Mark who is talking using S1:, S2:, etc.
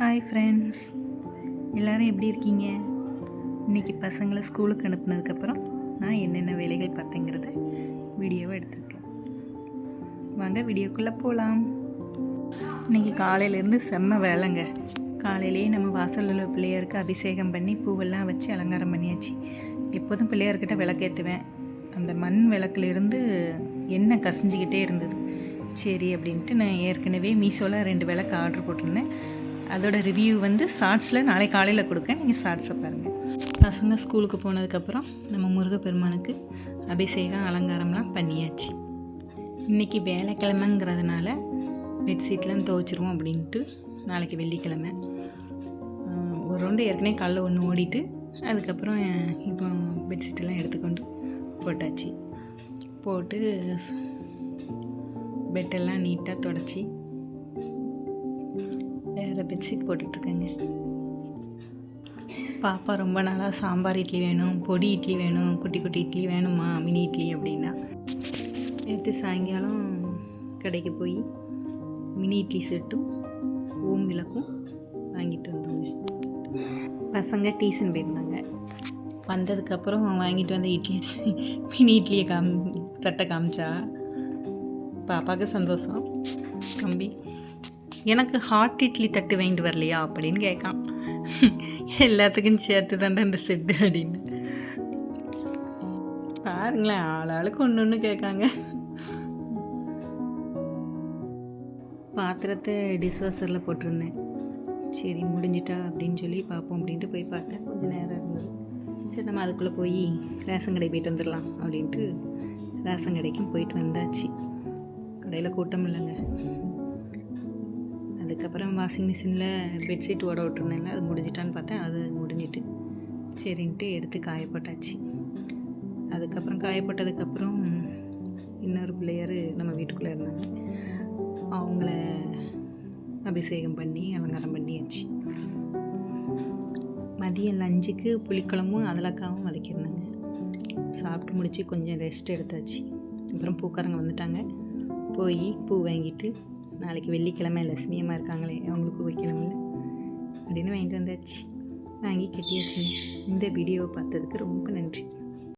S1: Hi friends எல்லோரும் எப்படி இருக்கீங்க? இன்றைக்கி பசங்களை ஸ்கூலுக்கு அனுப்புனதுக்கப்புறம் நான் என்னென்ன வேலைகள் பார்த்தேங்கிறத வீடியோவை எடுத்திருக்கேன். வாங்க வீடியோக்குள்ளே போகலாம் இன்றைக்கி காலையிலேருந்து செம்ம வேலைங்க. காலையிலேயே நம்ம வாசலில் உள்ள பிள்ளையாருக்கு அபிஷேகம் பண்ணி பூவெல்லாம் வச்சு அலங்காரம் பண்ணியாச்சு. எப்போதும் பிள்ளையார்கிட்ட விளக்கேற்றுவேன். அந்த மண் விளக்குலேருந்து எண்ணெய் கசிஞ்சிக்கிட்டே இருந்தது. சரி அப்படின்ட்டு நான் ஏற்கனவே மீஷோவில் ரெண்டு விளக்கு ஆர்டர் போட்டிருந்தேன். அதோட ரிவ்யூ வந்து ஷார்ட்ஸில் நாளை காலையில் கொடுக்க நீங்கள் ஷார்ட்ஸை பாருங்கள் பசங்க ஸ்கூலுக்கு போனதுக்கப்புறம் நம்ம முருகப்பெருமானுக்கு அபிஷேகம் அலங்காரம்லாம் பண்ணியாச்சு. இன்றைக்கி வேலைக்கிழமைங்கிறதுனால பெட்ஷீட்லாம் துவைச்சிருவோம் அப்படின்ட்டு நாளைக்கு வெள்ளிக்கிழமை. ஒரு ரவுண்டு ஏற்கனவே காலைல ஒன்று ஓடிட்டு அதுக்கப்புறம் இப்போ பெட்ஷீட்டெல்லாம் எடுத்துக்கொண்டு போட்டாச்சு. போட்டு பெட்டெல்லாம் நீட்டாக தொடச்சி வேறு பெட்ஷீட் போட்டுட்ருக்கேங்க. பாப்பா ரொம்ப நாளாக சாம்பார் இட்லி வேணும் பொடி இட்லி வேணும் குட்டி குட்டி இட்லி வேணுமா மினி இட்லி அப்படின்னா. நேற்று சாயங்காலம் கடைக்கு போய் மினி இட்லி செட்டும் ஓம் விளக்கும் வாங்கிட்டு வந்தோங்க. பசங்க டீசன் போயிருந்தாங்க. வந்ததுக்கப்புறம் வாங்கிட்டு வந்த இட்லி மினி இட்லியை காம் தட்டை காமிச்சா. பாப்பாவுக்கு சந்தோஷம். தம்பி எனக்கு ஹாட் இட்லி தட்டு வாங்கிட்டு வரலையா அப்படின்னு கேட்கான். எல்லாத்துக்கும் சேர்த்து தாண்டா இந்த செட்டு அப்படின்னு. பாருங்களேன் ஆளாளுக்கு ஒன்று ஒன்று கேட்காங்க. பாத்திரத்தை டிஷ்வாஷரில் போட்டிருந்தேன். சரி முடிஞ்சிட்டா அப்படின்னு சொல்லி பார்ப்போம் அப்படின்ட்டு போய் பார்த்தேன். கொஞ்சம் நேரம் இருந்தது. சரி நம்ம அதுக்குள்ளே போய் ரேஷன் கடை போயிட்டு வந்துடலாம் அப்படின்ட்டு ரேஷன் கடைக்கும் போயிட்டு வந்தாச்சு. கடையில் கூட்டம் இல்லைங்க. அதுக்கப்புறம் வாஷிங் மிஷினில் பெட்ஷீட் ஓட விட்டுருந்தேன்ல அது முடிஞ்சிட்டான்னு பார்த்தேன். அது முடிஞ்சிட்டு சரின்ட்டு எடுத்து காயப்பட்டாச்சு. அதுக்கப்புறம் காயப்பட்டதுக்கப்புறம் இன்னொரு பிள்ளையார் நம்ம வீட்டுக்குள்ளே இருந்தாங்க. அவங்கள அபிஷேகம் பண்ணி அலங்காரம் பண்ணியாச்சு. மதியம் லஞ்சுக்கு புளிக்குழம்பும் அதலக்காவும் வதக்கியிருந்தாங்க. சாப்பிட்டு முடித்து கொஞ்சம் ரெஸ்ட் எடுத்தாச்சு. அப்புறம் பூக்காரங்க வந்துட்டாங்க. போய் பூ வாங்கிட்டு நாளைக்கு வெள்ளிக்கிழமை லட்சுமியம்மா இருக்காங்களே அவங்களுக்கு வைக்கணும்ல. அப்படின்னு வாங்கிட்டு வந்தாச்சு. வாங்கி கட்டியாச்சு இந்த வீடியோவை பார்த்ததுக்கு ரொம்ப நன்றி.